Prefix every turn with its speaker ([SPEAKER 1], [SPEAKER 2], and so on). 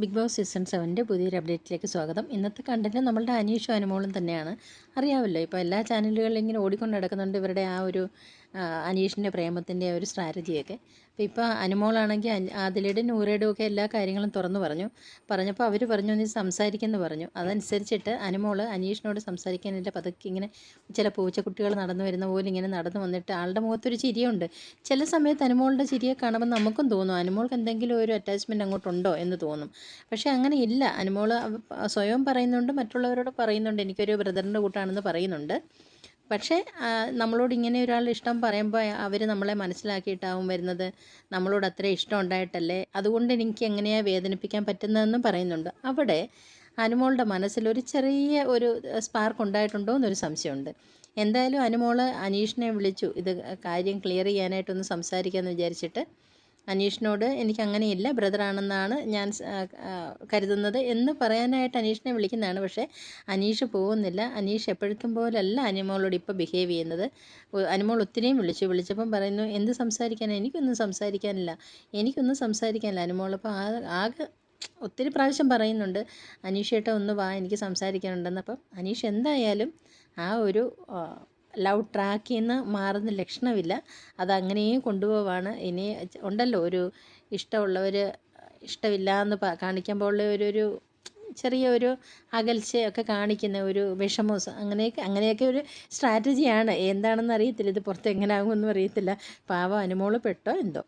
[SPEAKER 1] Big boss season സെവന്റെ പുതിയൊരു അപ്ഡേറ്റിലേക്ക് സ്വാഗതം. ഇന്നത്തെ കണ്ടന്റ് നമ്മളുടെ അനീഷും അനുമോളും തന്നെയാണ്. അറിയാമല്ലോ ഇപ്പോൾ എല്ലാ ചാനലുകളിലും ഇങ്ങനെ ഓടിക്കൊണ്ട് നടക്കുന്നുണ്ട്. ഇവരുടെ ആ ഒരു അനീഷിന്റെ പ്രേമത്തിന്റെ ഒരു സ്ട്രാറ്റജിയൊക്കെ. അപ്പോൾ ഇപ്പോൾ അനുമോളാണെങ്കിൽ ആദിലയുടെ നൂറയുടെയും ഒക്കെ എല്ലാ കാര്യങ്ങളും തുറന്നു പറഞ്ഞു. പറഞ്ഞപ്പോൾ അവർ പറഞ്ഞു നീ സംസാരിക്കുമെന്ന് പറഞ്ഞു. അതനുസരിച്ചിട്ട് അനുമോൾ അനീഷിനോട് സംസാരിക്കാനില്ല പതുക്കെ ഇങ്ങനെ ചില പൂച്ചക്കുട്ടികൾ നടന്നു വരുന്ന പോലെ ഇങ്ങനെ നടന്നു വന്നിട്ട് ആളുടെ മുഖത്തൊരു ചിരിയുണ്ട്. ചില സമയത്ത് അനുമോളുടെ ചിരിയെ കാണുമ്പോൾ നമുക്കും തോന്നും അനുമോൾക്ക് എന്തെങ്കിലും ഒരു അറ്റാച്ച്മെന്റ് അങ്ങോട്ടുണ്ടോ? എന്ന് തോന്നും. പക്ഷേ അങ്ങനെ ഇല്ല. അനുമോൾ സ്വയം പറയുന്നുണ്ട് മറ്റുള്ളവരോട് പറയുന്നുണ്ട്. എനിക്കൊരു ബ്രദറിന്റെ കൂട്ടാണെന്ന് പറയുന്നുണ്ട്. പക്ഷേ നമ്മളോട് ഇങ്ങനെ ഒരാൾ ഇഷ്ടം പറയുമ്പോൾ അവർ നമ്മളെ മനസ്സിലാക്കിയിട്ടാവും വരുന്നത്. നമ്മളോട് അത്ര ഇഷ്ടം ഉണ്ടായിട്ടല്ലേ? അതുകൊണ്ട് എനിക്ക് എങ്ങനെയാണ് വേദനിപ്പിക്കാൻ പറ്റുന്നതെന്നും പറയുന്നുണ്ട്. അവിടെ അനുമോളുടെ മനസ്സിൽ ഒരു ചെറിയ ഒരു സ്പാർക്ക് ഉണ്ടായിട്ടുണ്ടോ എന്നൊരു സംശയമുണ്ട്. എന്തായാലും അനുമോൾ അനീഷിനെ വിളിച്ചു. ഇത് കാര്യം ക്ലിയർ ചെയ്യാനായിട്ടൊന്ന് സംസാരിക്കാമെന്ന് വിചാരിച്ചിട്ട് അനീഷിനോട് എനിക്ക് അങ്ങനെയില്ല ബ്രദറാണെന്നാണ് ഞാൻ കരുതുന്നത് എന്ന് പറയാനായിട്ട് അനീഷിനെ വിളിക്കുന്നതാണ്. പക്ഷേ അനീഷ് പോകുന്നില്ല. അനീഷ് എപ്പോഴത്തും പോലല്ല അനിമോളോട് ഇപ്പോൾ ബിഹേവ് ചെയ്യുന്നത്. അനിമോൾ അനുമോൾ ഒത്തിരിയും വിളിച്ചു. വിളിച്ചപ്പം പറയുന്നു എന്ത് സംസാരിക്കാനാണ് എനിക്കൊന്നും സംസാരിക്കാനില്ല. എനിക്കൊന്നും സംസാരിക്കാനില്ല. അനിമോൾ അപ്പോൾ ആകെ ഒത്തിരി പ്രാവശ്യം പറയുന്നുണ്ട് അനീഷേട്ട ഒന്ന് വാ എനിക്ക് സംസാരിക്കാനുണ്ടെന്ന്. അപ്പം അനീഷ് എന്തായാലും ആ ഒരു ലവ് ട്രാക്കിൽ നിന്ന് മാറുന്ന ലക്ഷണമില്ല. അതങ്ങനെയും കൊണ്ടുപോവാണ്. ഇനി ഉണ്ടല്ലോ ഒരു ഇഷ്ടമുള്ളവർ ഇഷ്ടമില്ല എന്ന് കാണിക്കുമ്പോൾ ഒരു ഒരു ചെറിയ ഒരു അകൽച്ചയൊക്കെ കാണിക്കുന്ന ഒരു വിഷമോ സ- അങ്ങനെയൊക്കെ അങ്ങനെയൊക്കെ ഒരു സ്ട്രാറ്റജിയാണ്. എന്താണെന്ന് അറിയത്തില്ല ഇത് പുറത്ത് എങ്ങനെ ആകുമെന്നും അറിയത്തില്ല. പാവം അനുമോൾ പെട്ടോ എന്തോ.